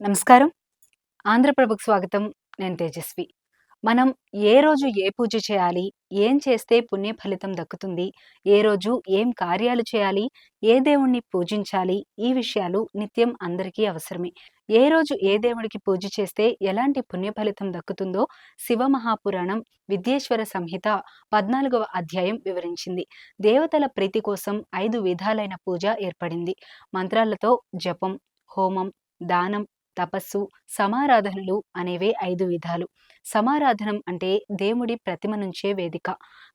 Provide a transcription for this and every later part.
నమస్కారం. ఆంధ్రప్రభకు స్వాగతం. నేను తేజస్వి. మనం ఏ రోజు ఏ పూజ చేయాలి? ఏం చేస్తే పుణ్య ఫలితం దక్కుతుంది? ఏ రోజు ఏం కార్యాలు చేయాలి? ఏ దేవుణ్ణి పూజించాలి? ఈ విషయాలు నిత్యం అందరికీ అవసరమే. ఏ రోజు ఏ దేవుడికి పూజ చేస్తే ఎలాంటి పుణ్య ఫలితం దక్కుతుందో శివ మహాపురాణం విద్యేశ్వర సంహిత పద్నాలుగవ అధ్యాయం వివరించింది. దేవతల ప్రీతి కోసం ఐదు విధాలైన పూజ ఏర్పడింది. మంత్రాలతో జపం హోమం దానం తపస్సు సమారాధనలు అనేవే ఐదు విధాలు. సమారాధనం అంటే దేవుడి ప్రతిమ నుంచే వేదిక.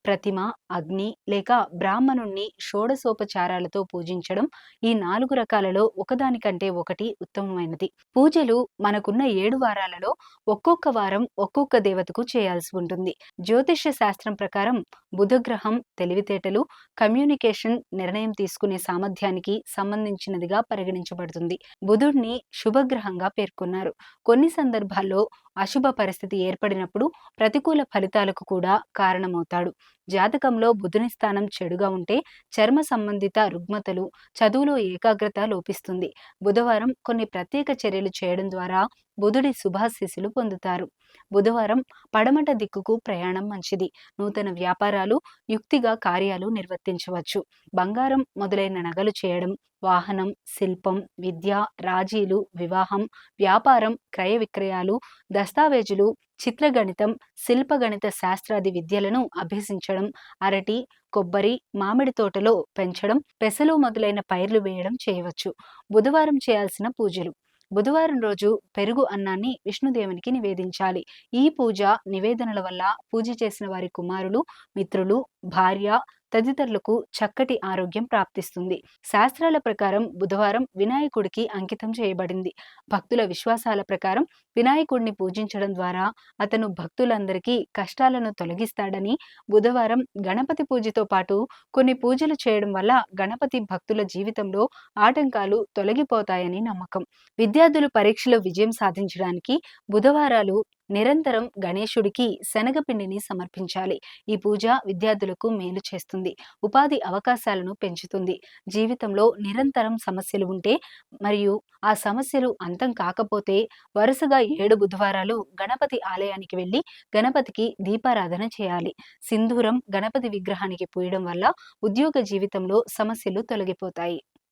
ప్రతిమ అగ్ని లేక బ్రాహ్మణుణ్ణి షోడసోపచారాలతో పూజించడం ఈ నాలుగు రకాలలో ఒకదానికంటే ఒకటి ఉత్తమమైనది. పూజలు మనకున్న ఏడు వారాలలో ఒక్కొక్క వారం ఒక్కొక్క దేవతకు చేయాల్సి ఉంటుంది. జ్యోతిష్య శాస్త్రం ప్రకారం బుధగ్రహం తెలివితేటలు కమ్యూనికేషన్ నిర్ణయం తీసుకునే సామర్థ్యానికి సంబంధించినదిగా పరిగణించబడుతుంది. బుధుడిని శుభగ్రహంగా పేర్కొన్నారు. కొన్ని సందర్భాల్లో అశుభ పరిస్థితి ఏర్పడినప్పుడు ప్రతికూల ఫలితాలకు కూడా కారణమవుతాడు. జాతకంలో బుధుని స్థానం చెడుగా ఉంటే చర్మ సంబంధిత రుగ్మతలు చదువులో ఏకాగ్రత లోపిస్తుంది. బుధవారం కొన్ని ప్రత్యేక చర్యలు చేయడం ద్వారా బుధుడి శుభాశీస్సులు పొందుతారు. బుధవారం పడమట దిక్కుకు ప్రయాణం మంచిది. నూతన వ్యాపారాలు యుక్తిగా కార్యాలు నిర్వర్తించవచ్చు. బంగారం మొదలైన నగలు చేయడం వాహనం శిల్పం విద్య రాజీలు వివాహం వ్యాపారం క్రయ విక్రయాలు దస్తావేజులు చిత్రగణితం శిల్పగణిత శాస్త్రాది విద్యలను అభ్యసించడం అరటి కొబ్బరి మామిడి తోటలో పెంచడం పెసలు మొదలైన పైర్లు వేయడం చేయవచ్చు. బుధవారం చేయాల్సిన పూజలు. బుధవారం రోజు పెరుగు అన్నాన్ని విష్ణుదేవునికి నివేదించాలి. ఈ పూజ నివేదనల వల్ల పూజ చేసిన వారి కుమారులు మిత్రులు భార్య తదితరులకు చక్కటి ఆరోగ్యం ప్రాప్తిస్తుంది. శాస్త్రాల ప్రకారం బుధవారం వినాయకుడికి అంకితం చేయబడింది. భక్తుల విశ్వాసాల ప్రకారం వినాయకుడిని పూజించడం ద్వారా అతను భక్తులందరికీ కష్టాలను తొలగిస్తాడని బుధవారం గణపతి పూజతో పాటు కొన్ని పూజలు చేయడం వల్ల గణపతి భక్తుల జీవితంలో ఆటంకాలు తొలగిపోతాయని నమ్మకం. విద్యార్థులు పరీక్షలో విజయం సాధించడానికి బుధవారాలు నిరంతరం గణేశుడికి శనగపిండిని సమర్పించాలి. ఈ పూజ విద్యార్థులకు మేలు చేస్తుంది. ఉపాధి అవకాశాలను పెంచుతుంది. జీవితంలో నిరంతరం సమస్యలు ఉంటే మరియు ఆ సమస్యలు అంతం కాకపోతే వరుసగా ఏడు బుధవారాలు గణపతి ఆలయానికి వెళ్ళి గణపతికి దీపారాధన చేయాలి. సింధూరం గణపతి విగ్రహానికి పూయడం వల్ల ఉద్యోగ జీవితంలో సమస్యలు తొలగిపోతాయి.